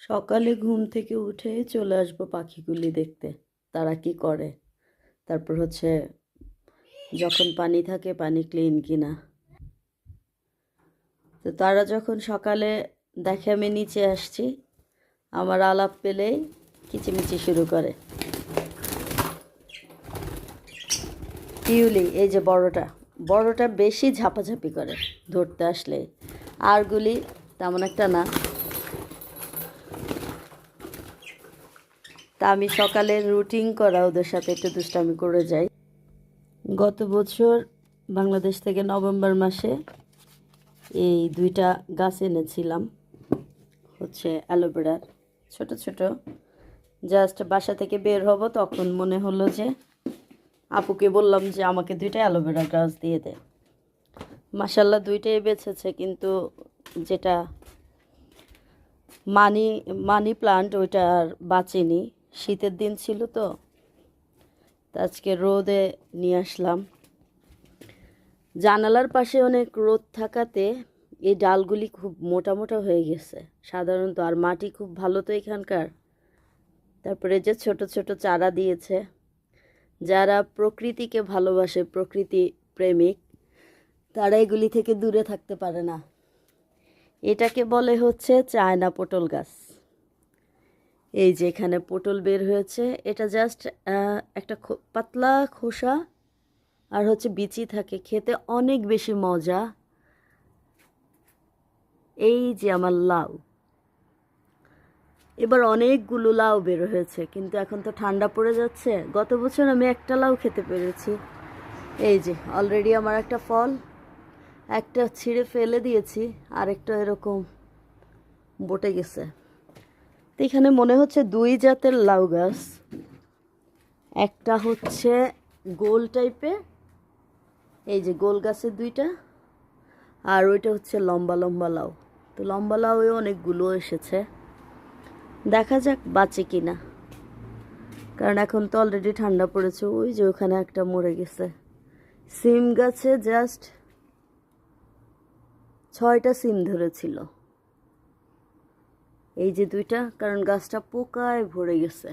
সকালে ঘুম থেকে উঠে চলে আসব পাখিগুলি দেখতে। তারা কি করে? তারপর হচ্ছে, যখন পানি থাকে পানি ক্লিন কিনা। তো তারা যখন সকালে দেখে আমি নিচে আসছি, আমার আলাপ পেলেই কিচিমিচি শুরু করে। পিউলি এই যে বড়টা বড়টা বেশি ঝাপাঝাপি করে ধরতে আসলে। আরগুলি তেমন একটা না। তা আমি সকালে রুটিন করা ওদের সাথে একটু দুষ্টামি করে যাই। গত বছর বাংলাদেশ থেকে নভেম্বর মাসে এই দুইটা গাছ এনেছিলাম, হচ্ছে অ্যালোভেরার ছোট ছোট। জাস্ট বাসা থেকে বের হব, তখন মনে হলো যে আপুকে বললাম যে আমাকে দুইটা অ্যালোভেরা গাছ দিয়ে দে। মাসাল্লাহ দুইটাই বেছেছে কিন্তু যেটা মানি মানি প্লান্ট ওইটা আর বাঁচেনি। শীতের দিন ছিল তো আজকে রোদে নিয়ে আসলাম। জানালার পাশে অনেক রোদ থাকাতে এই ডালগুলি খুব মোটা মোটা হয়ে গেছে। সাধারণত আর মাটি খুব ভালো তো এখানকার। তারপরে যে ছোট ছোট চারা দিয়েছে, যারা প্রকৃতিকে ভালোবাসে, প্রকৃতি প্রেমিক, তারা এগুলি থেকে দূরে থাকতে পারে না। এটাকে বলে হচ্ছে চায়না পটল গাছ। এই যে এখানে পটল বের হয়েছে, এটা জাস্ট একটা পাতলা খোসা আর হচ্ছে বিচি থাকে, খেতে অনেক বেশি মজা। এই যে আমার লাউ। এবার অনেকগুলো লাউ বের হয়েছে, কিন্তু এখন তো ঠান্ডা পড়ে যাচ্ছে। গত বছর আমি একটা লাউ খেতে পেরেছি। এই যে অলরেডি আমার একটা ফল, একটা ছিঁড়ে ফেলে দিয়েছি, আরেকটা এরকম বটে গেছে। তো এখানে মনে হচ্ছে দুই জাতের লাউ গাছ। একটা হচ্ছে গোল টাইপের এই যে গোল গাছের দুইটা, আর ওইটা হচ্ছে লম্বা লম্বা লাউ। তো লম্বা লাউ অনেকগুলো এসেছে। দেখা যাক বাঁচে কি না কারণ এখন তো অলরেডি ঠান্ডা পড়েছে, ওই যে ওখানে একটা মরে গেছে। সিম গাছে জাস্ট ছয়টা সিম ধরেছিল। এই যে দুইটা, কারণ গাছটা পোকায় ভরে গেছে।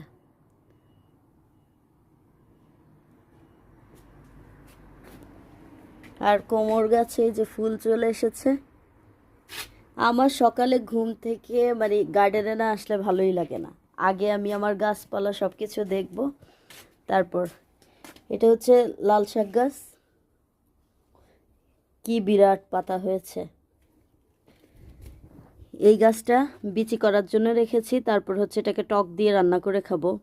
আর কোমর গাছে এই যে ফুল চলে এসেছে। আমার সকালে ঘুম থেকে মানে গার্ডেনে না আসলে ভালোই লাগে না। আগে আমি আমার গাছপালা সব কিছু দেখব। তারপর এটা হচ্ছে লাল শাক গাছ। কি বিরাট পাতা হয়েছে। এই গাছটা বিচি করার জন্য রেখেছি। তারপর হচ্ছে এটাকে টক দিয়ে রান্না করে খাব।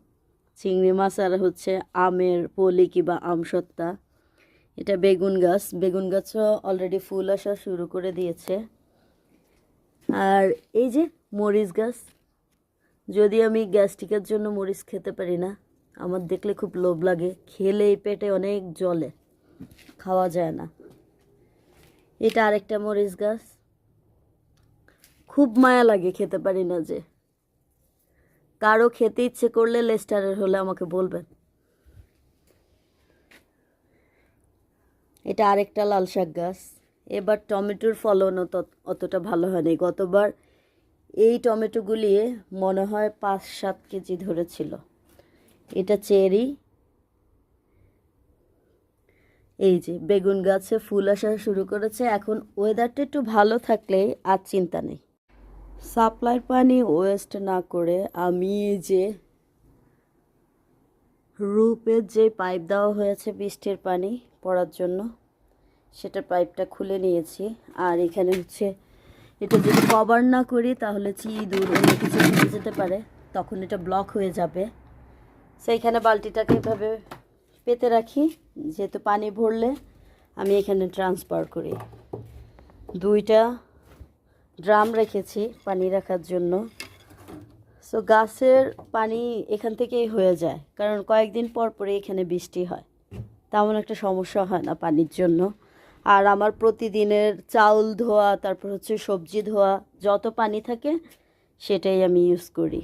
চিংড়ি মাছ আর হচ্ছে আমের পলি কিংবা আমসত্তা এটা বেগুন গাছ। বেগুন গাছও অলরেডি ফুল আসা শুরু করে দিয়েছে। আর এই যে মরিচ গাছ। যদি আমি গ্যাস্ট্রিকের জন্য মরিচ খেতে পারি না, আমার দেখলে খুব লোভ লাগে। খেলে এই পেটে অনেক জলে। খাওয়া যায় না। এটা আরেকটা মরিচ গাছ। খুব মায়া লাগে খেতে পারি না যে। কারও খেতে ইচ্ছে করলে লেস্টারের হলে আমাকে বলবেন। এটা আরেকটা লাল শাক গাছ। এবার টমেটোর ফলন অত- অতটা ভালো হয়নি। গতবার এই টমেটোগুলি মনে হয় পাঁচ সাত কেজি ধরেছিল। এটা চেরি, এই যে বেগুন গাছে ফুল আসা শুরু করেছে। এখন ওয়েদারটা একটু ভালো থাকলে আর চিন্তা নেই। সাপ্লাইয়ের পানি ওয়েস্ট না করে আমি যে রূপের যে পাইপ দেওয়া হয়েছে বৃষ্টির পানি পড়ার জন্য, সেটা পাইপটা খুলে নিয়েছি। আর এখানে হচ্ছে এটা যদি কভার না করি তাহলে চিদুর অন্য কিছু ঢুকে যেতে পারে, তখন এটা ব্লক হয়ে যাবে। সেইখানে বালতিটাকে এভাবে পেতে রাখি, যেহেতু পানি ভরলে আমি এখানে ট্রান্সফার করি। দুইটা ড্রাম রেখেছি পানি রাখার জন্য। সো গাছের পানি এখান থেকেই হয়ে যায়, কারণ কয়েকদিন পর পরে এখানে বৃষ্টি হয়। তেমন একটা সমস্যা হয় না পানির জন্য। আর আমার প্রতিদিনের চাউল ধোয়া, তারপর হচ্ছে সবজি ধোয়া, যত পানি থাকে সেটাই আমি ইউজ করি।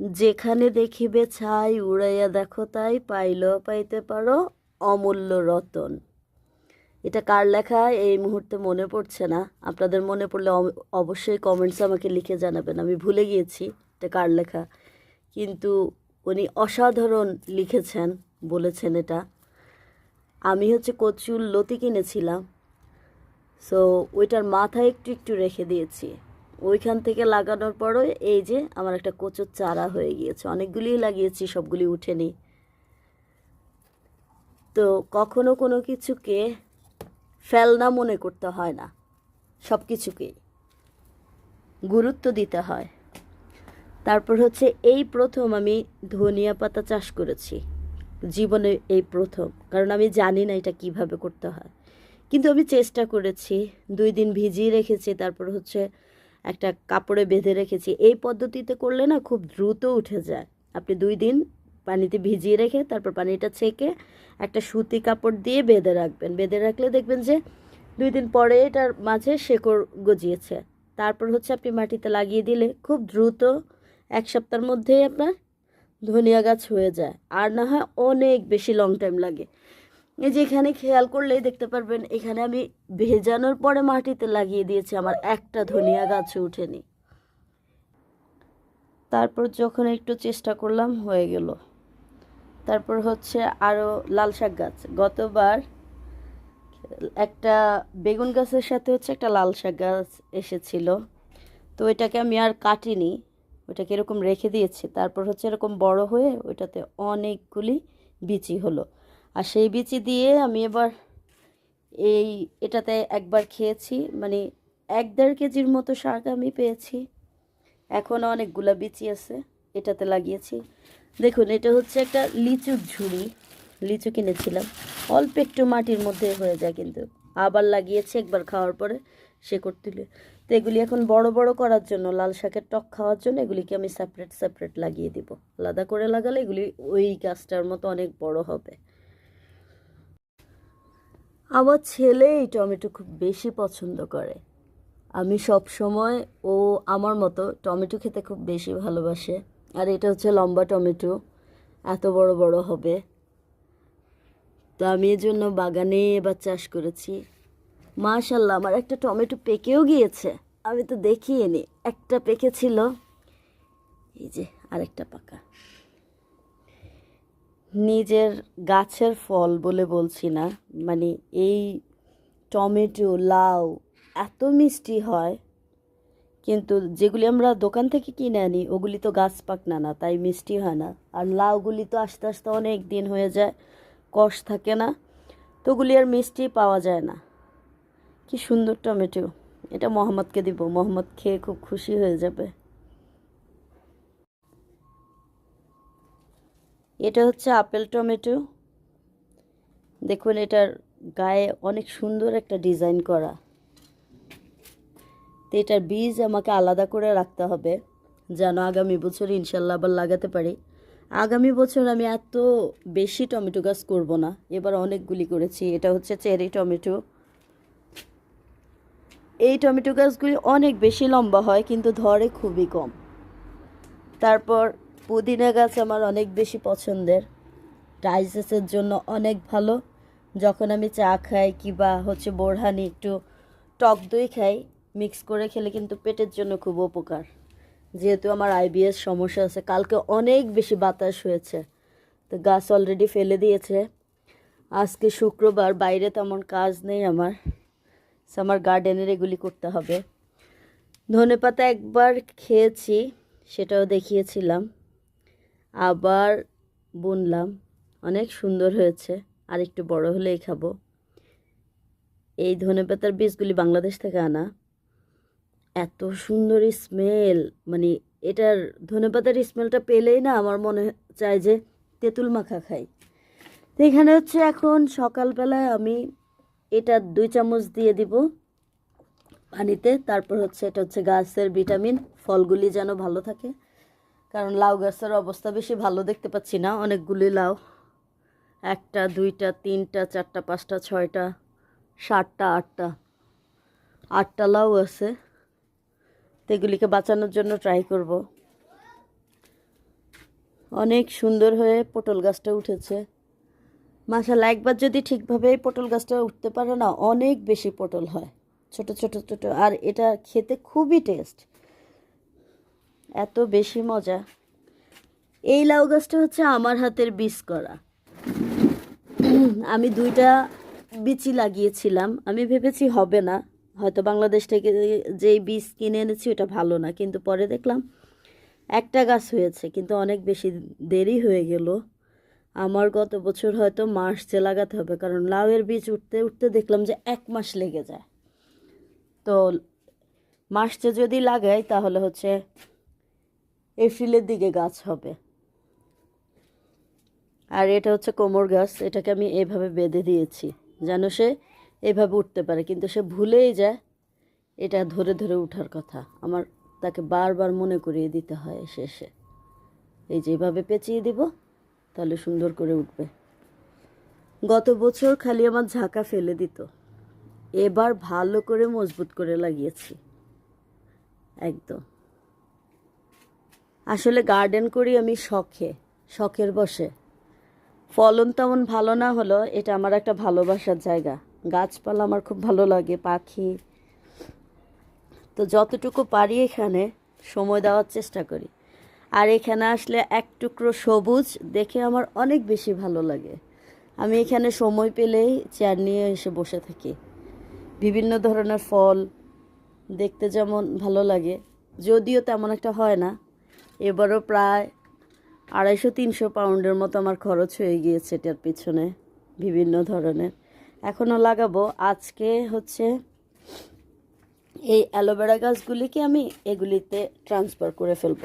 যেখানে দেখিবে ছাই, উড়াইয়া দেখো তাই, পাইলেও পাইতে পারো অমূল্য রতন। এটা কার লেখা? এই মুহূর্তে মনে পড়ছে না। আপনাদের মনে পড়লে অব- অবশ্যই কমেন্টস আমাকে লিখে জানাবেন। আমি ভুলে গিয়েছি এটা কার লেখা। কিন্তু উনি অসাধারণ লিখেছেন, বলেছেন এটা। আমি হচ্ছে কচুর লতি কিনেছিলাম। সো ওইটার মাথা একটু একটু রেখে দিয়েছি। ওইখান থেকে লাগানোর পরও এই যে আমার একটা কচুর চারা হয়ে গিয়েছে। অনেকগুলিই লাগিয়েছি, সবগুলি উঠেনি। তো কখনো কোনো কিছুকে ফেলনা মনে করতে হয় না। সব কিছুকেই গুরুত্ব দিতে হয়। তারপর হচ্ছে এই প্রথম আমি ধনিয়া পাতা চাষ করেছি। জীবনে এই প্রথম। কারণ আমি জানি না এটা কীভাবে করতে হয়। কিন্তু আমি চেষ্টা করেছি। দুই দিন ভিজিয়ে রেখেছি, তারপর হচ্ছে একটা কাপড়ে বেঁধে রেখেছি। এই পদ্ধতিতে করলে না খুব দ্রুত উঠে যায়। আপনি দুই দিন পানিতে ভিজিয়ে রেখে তারপর পানিটা ছেঁকে একটা সুতি কাপড় দিয়ে বেঁধে রাখবেন। বেঁধে রাখলে দেখবেন যে দুই দিন পরে এটার মাঝে শেকড় গজিয়েছে। তারপর হচ্ছে আপনি মাটিতে লাগিয়ে দিলে খুব দ্রুত এক সপ্তাহের মধ্যেই আপনার ধনিয়া গাছ হয়ে যায়। আর না হয় অনেক বেশি লং টাইম লাগে। এই যে এখানে খেয়াল করলেই দেখতে পারবেন, এখানে আমি ভেজানোর পরে মাটিতে লাগিয়ে দিয়েছি, আমার একটা ধনিয়া গাছও উঠেনি। তারপর যখন একটু চেষ্টা করলাম, হয়ে গেল। তারপর হচ্ছে আরও লাল শাক গাছ। গতবার একটা বেগুন গাছের সাথে হচ্ছে একটা লাল শাক গাছ এসেছিল। তো ওইটাকে আমি আর কাটিনি, ওইটাকে এরকম রেখে দিয়েছি। তারপর হচ্ছে এরকম বড় হয়ে ওইটাতে অনেকগুলি বিচি হলো। আর সেই বিচি দিয়ে আমি এবার এই এটাতে একবার খেয়েছি মানে এক দেড় কেজির মতো শাক আমি পেয়েছি। এখনও অনেকগুলা বিচি আছে, এটাতে লাগিয়েছি। দেখুন, এটা হচ্ছে একটা লিচুর ঝুড়ি, লিচু কিনেছিলাম। অল্প একটু মাটির মধ্যে হয়ে যায় কিন্তু। আবার লাগিয়েছি, একবার খাওয়ার পরে সে তুলে তো এগুলি এখন বড় বড় করার জন্য, লাল শাকের টক খাওয়ার জন্য এগুলিকে আমি সেপারেট সেপারেট লাগিয়ে দিব। আলাদা করে লাগালে এগুলি ওই গাছটার মতো অনেক বড় হবে। আমার ছেলে এই টমেটো খুব বেশি পছন্দ করে। আমি সব সময় ও আমার মতো টমেটো খেতে খুব বেশি ভালোবাসে। আর এটা হচ্ছে লম্বা টমেটো। এত বড় বড় হবে। তো আমি এর জন্য বাগানে এবার চাষ করেছি। মাশাল্লাহ আমার একটা টমেটো পেকেও গিয়েছে। আমি তো দেখিয়ে নি একটা পেকেছিল এই যে আরেকটা পাকা। নিজের গাছের ফল বলে বলছি না মানে এই টমেটো, লাউ, এত মিষ্টি হয়। কিন্তু যেগুলি আমরা দোকান থেকে কিনে আনি, ওগুলি তো গাছ পাকনা না, তাই মিষ্টি হয় না। আর লাউগুলি তো আস্তে আস্তে অনেক দিন হয়ে যায়, কষ থাকে না তো ওগুলি আর মিষ্টি পাওয়া যায় না। কি সুন্দর টমেটো, এটা মোহাম্মদকে দিব, মোহাম্মদ খেয়ে খুব খুশি হয়ে যাবে। এটা হচ্ছে আপেল টমেটো। দেখুন, এটার গায়ে অনেক সুন্দর একটা ডিজাইন করা। তো এটার বীজ আমাকে আলাদা করে রাখতে হবে, যেন আগামী বছর ইনশাল্লাহ আবার লাগাতে পারি। আগামী বছর আমি এত বেশি টমেটো গাছ করব না, এবার অনেকগুলি করেছি, এটা হচ্ছে চেরি টমেটো। এই টমেটো গাছগুলি অনেক বেশি লম্বা হয়, কিন্তু ধরে খুবই কম। তারপর পুদিনা গাছ আমার অনেক বেশি পছন্দের ডাইজেস্টের জন্য অনেক ভালো। যখন আমি চা খাই কিংবা হচ্ছে বোরহানি একটু টক দই খাই মিক্স করে খেলে কিন্তু পেটের জন্য খুব উপকার। যেহেতু আমার আইবিএস সমস্যা আছে, কালকে অনেক বেশি বাতাস হয়েছে। তো গাছ অলরেডি ফেলে দিয়েছে। আজকে শুক্রবার, বাইরে তেমন কাজ নেই আমার। আমার গার্ডেনের এগুলি করতে হবে। ধনেপাতা একবার খেয়েছি, সেটাও দেখিয়েছিলাম। আবার বুনলাম। অনেক সুন্দর হয়েছে। আর একটু বড় হলেই খাব। এই ধনেপাতার বীজগুলি বাংলাদেশ থেকে আনা। এত সুন্দর স্মেল মানে এটার ধনেপাতার স্মেলটা পেলেই না আমার মনে চায় যে তেঁতুল মাখা খাই। তো এখানে হচ্ছে এখন সকালবেলায় আমি এটা দুই চামচ দিয়ে দিব পানিতে, তারপর হচ্ছে এটা হচ্ছে গাছের ভিটামিন ফলগুলি যেন ভালো থাকে। কারণ লাউ গাছের অবস্থা বেশি ভালো দেখতে পাচ্ছি না, অনেকগুলি লাউ। একটা, দুইটা, তিনটা, চারটা, পাঁচটা, ছয়টা, সাতটা, আটটা আটটা লাউ আছে। তো এগুলিকে বাঁচানোর জন্য ট্রাই করব। অনেক সুন্দর হয়ে পটল গাছটা উঠেছে। মাসাল্লাহ একবার যদি ঠিকভাবে পটল গাছটা উঠতে পারে না, অনেক বেশি পটল হয়। ছোট ছোট ছোট, আর এটা খেতে খুবই টেস্ট এত বেশি মজা। এই লাউ গাছটা হচ্ছে আমার হাতের বীজ করা। আমি দুইটা বিচি লাগিয়েছিলাম। আমি ভেবেছি হবে না। হয়তো বাংলাদেশ থেকে যেই বীজ কিনে এনেছি ওটা ভালো না, কিন্তু পরে দেখলাম একটা গাছ হয়েছে, কিন্তু অনেক বেশি দেরি হয়ে গেল। আমার গত বছর হয়তো মার্চে লাগাতে হবে, কারণ লাউয়ের বীজ উঠতে উঠতে দেখলাম যে এক মাস লেগে যায়। তো মার্চে যদি লাগাই, তাহলে হচ্ছে এপ্রিলের দিকে গাছ হবে। আর এটা হচ্ছে কোমর গাছ, এটাকে আমি এভাবে বেঁধে দিয়েছি, যেন সে এভাবে উঠতে পারে, কিন্তু সে ভুলেই যায়। এটা ধরে ধরে উঠার কথা। আমার তাকে বারবার মনে করিয়ে দিতে হয় শেষে। এই যে এভাবে পেঁচিয়ে দিব, তাহলে সুন্দর করে উঠবে। গত বছর খালি আমার ঝাঁকা ফেলে দিত। এবার ভালো করে মজবুত করে লাগিয়েছি। একদম। আসলে গার্ডেন করি আমি শখে, শখের বসে ফলন তেমন ভালো না হলো এটা আমার একটা ভালোবাসার জায়গা। গাছপালা আমার খুব ভালো লাগে, পাখি। তো যতটুকু পারি এখানে সময় দেওয়ার চেষ্টা করি। আর এখানে আসলে এক টুকরো সবুজ দেখে আমার অনেক বেশি ভালো লাগে। আমি এখানে সময় পেলেই চেয়ার নিয়ে এসে বসে থাকি। বিভিন্ন ধরনের ফল দেখতে যেমন ভালো লাগে, যদিও তেমন একটা হয় না। এবারও প্রায় আড়াইশো তিনশো পাউন্ডের মতো আমার খরচ হয়ে গিয়েছে এটার পিছনে, বিভিন্ন ধরনের। এখনও লাগাবো। আজকে হচ্ছে এই অ্যালোভেরা গাছগুলিকে আমি এগুলিতে ট্রান্সফার করে ফেলব।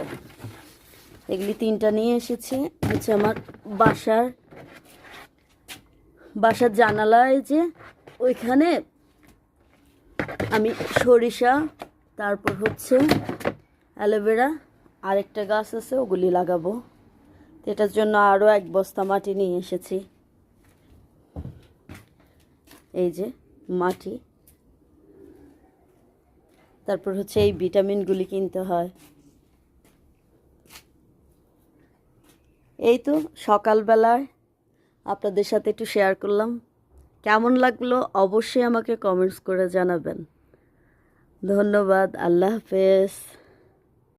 এগুলি তিনটা নিয়ে এসেছি। হচ্ছে আমার বাসার বাসার জানালায় যে ওইখানে আমি সরিষা, তারপর হচ্ছে অ্যালোভেরা, আরেকটা গাছ আছে, ওগুলি লাগাবো। এটার জন্য আরও এক বস্তা মাটি নিয়ে এসেছি। এই যে মাটি। তারপর হচ্ছে এই ভিটামিনগুলি কিনতে হয়। এই তো সকালবেলায় আপনাদের সাথে একটু শেয়ার করলাম। কেমন লাগল অবশ্যই আমাকে কমেন্টস করে জানাবেন। ধন্যবাদ, আল্লাহ হাফেজ।